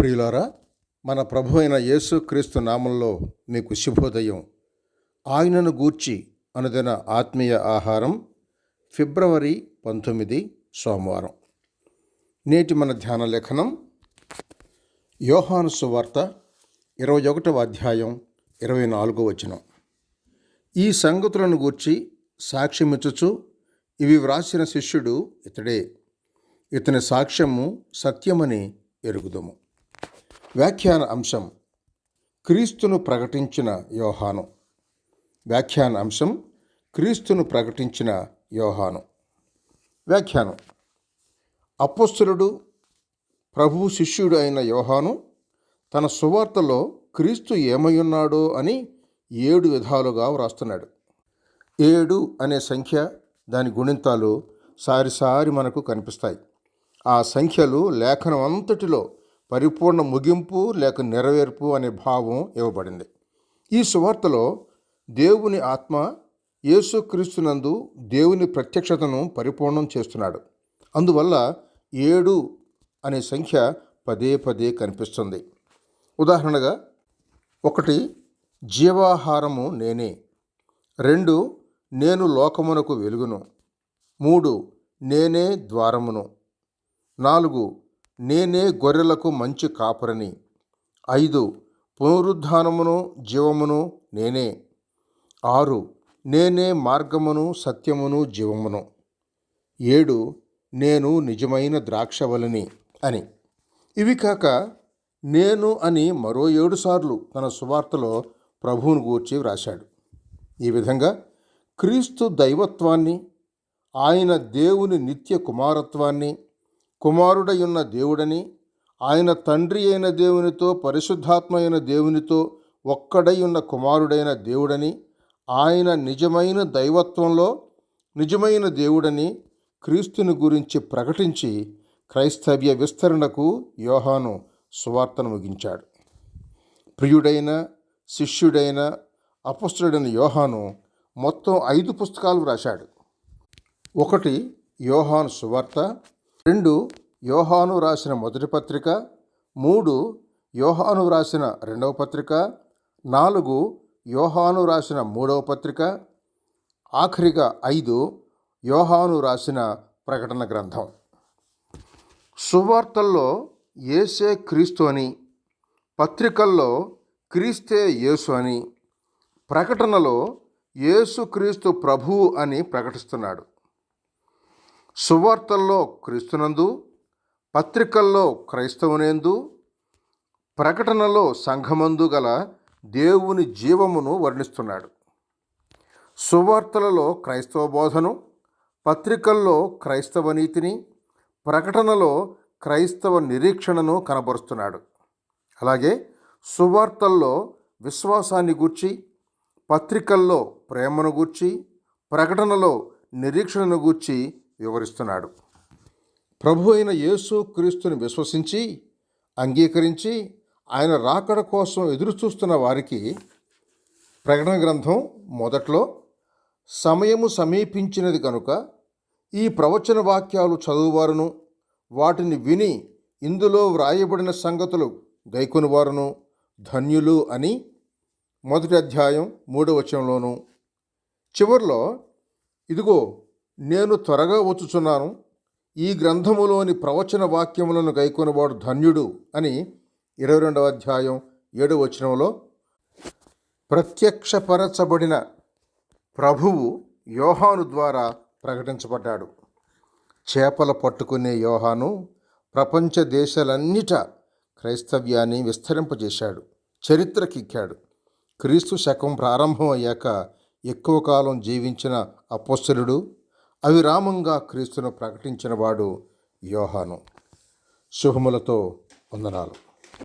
ప్రియులారా మన ప్రభు అయిన యేసుక్రీస్తు నామంలో మీకు శుభోదయం. ఆయనను గూర్చి అనుదిన ఆత్మీయ ఆహారం ఫిబ్రవరి పంతొమ్మిది సోమవారం. నేటి మన ధ్యాన లేఖనం యోహాను సువార్త ఇరవై ఒకటవ అధ్యాయం ఇరవై నాలుగో వచనం. ఈ సంగతులను గూర్చి సాక్ష్యమిచ్చుచు ఇవి వ్రాసిన శిష్యుడు ఇతడే. ఇతని సాక్ష్యము సత్యమని ఎరుగుదము. వ్యాఖ్యాన అంశం క్రీస్తును ప్రకటించిన యోహాను. వ్యాఖ్యాన అంశం క్రీస్తును ప్రకటించిన యోహాను. వ్యాఖ్యానం. అపొస్తలుడు ప్రభు శిష్యుడు అయిన యోహాను తన సువార్తలో క్రీస్తు ఏమయ్యున్నాడో అని ఏడు విధాలుగా వ్రాస్తున్నాడు. ఏడు అనే సంఖ్య దాని గుణింతాలు సారిసారి మనకు కనిపిస్తాయి. ఆ సంఖ్యలు లేఖనం అంతటిలో పరిపూర్ణ ముగింపు లేక నెరవేర్పు అనే భావం ఇవ్వబడింది. ఈ సువార్తలో దేవుని ఆత్మ యేసుక్రీస్తునందు దేవుని ప్రత్యక్షతను పరిపూర్ణం చేస్తున్నాడు. అందువల్ల ఏడు అనే సంఖ్య పదే పదే కనిపిస్తుంది. ఉదాహరణగా ఒకటి జీవాహారము నేనే. రెండు నేను లోకమునకు వెలుగును. మూడు నేనే ద్వారమును. నాలుగు నేనే గొర్రెలకు మంచి కాపురని. ఐదు పునరుద్ధానమును జీవమును నేనే. ఆరు నేనే మార్గమును సత్యమును జీవమును. ఏడు నేను నిజమైన ద్రాక్షవలని అని. ఇవి కాక నేను అని మరో ఏడు సార్లు తన సువార్తలో ప్రభువును గూర్చి వ్రాశాడు. ఈ విధంగా క్రీస్తు దైవత్వాన్ని ఆయన దేవుని నిత్య కుమారత్వాన్ని కుమారుడయున్న దేవుడని ఆయన తండ్రి అయిన దేవునితో పరిశుద్ధాత్మ అయిన దేవునితో ఒక్కడై ఉన్న కుమారుడైన దేవుడని ఆయన నిజమైన దైవత్వంలో నిజమైన దేవుడని క్రీస్తుని గురించి ప్రకటించి క్రైస్తవ్య విస్తరణకు యోహాను సువార్తను ముగించాడు. ప్రియుడైన శిష్యుడైన అపస్తుడైన యోహాను మొత్తం ఐదు పుస్తకాలు వ్రాశాడు. ఒకటి యోహాను సువార్త రెండు యోహాను రాసిన మొదటి పత్రిక మూడు యోహాను రాసిన రెండవ పత్రిక నాలుగు యోహాను రాసిన మూడవ పత్రిక ఆఖరిగా ఐదు యోహాను రాసిన ప్రకటన గ్రంథం. సువార్తల్లో ఏసే క్రీస్తు అని పత్రికల్లో క్రీస్తే యేసు అని ప్రకటనలో యేసుక్రీస్తు ప్రభువు అని ప్రకటిస్తున్నాడు. సువార్తల్లో క్రీస్తునందు పత్రికల్లో క్రైస్తవునేందు ప్రకటనలో సంఘమందు గల దేవుని జీవమును వర్ణిస్తున్నాడు. సువార్తలలో క్రైస్తవ బోధను పత్రికల్లో క్రైస్తవ నీతిని ప్రకటనలో క్రైస్తవ నిరీక్షణను కనబరుస్తున్నాడు. అలాగే సువార్తల్లో విశ్వాసాన్ని గూర్చి పత్రికల్లో ప్రేమను గూర్చి ప్రకటనలో నిరీక్షణను గూర్చి వివరిస్తున్నాడు. ప్రభు అయిన యేసు క్రీస్తుని విశ్వసించి అంగీకరించి ఆయన రాకడ కోసం ఎదురు చూస్తున్న వారికి ప్రకటన గ్రంథం మొదట్లో సమయము సమీపించినది కనుక ఈ ప్రవచన వాక్యాలు చదువువారును వాటిని విని ఇందులో వ్రాయబడిన సంగతులు గైకొనివారును ధన్యులు అని మొదటి అధ్యాయం మూడవ వచనంలోను. చివరిలో ఇదిగో నేను త్వరగా వచ్చుచున్నాను ఈ గ్రంథములోని ప్రవచన వాక్యములను గైకొనవాడు ధన్యుడు అని ఇరవై రెండవ అధ్యాయం ఏడవ వచనంలో ప్రత్యక్షపరచబడిన ప్రభువు యోహాను ద్వారా ప్రకటించబడ్డాడు. చేపలు పట్టుకునే యోహాను ప్రపంచ దేశాలన్నిట క్రైస్తవ్యాన్ని విస్తరింపజేశాడు చరిత్రకిక్కాడు. క్రీస్తు శకం ప్రారంభం అయ్యాక ఎక్కువ కాలం జీవించిన అపోస్తలుడు అవిరామంగా క్రీస్తును ప్రకటించినవాడు యోహాను. శుభములతో వందనాలు.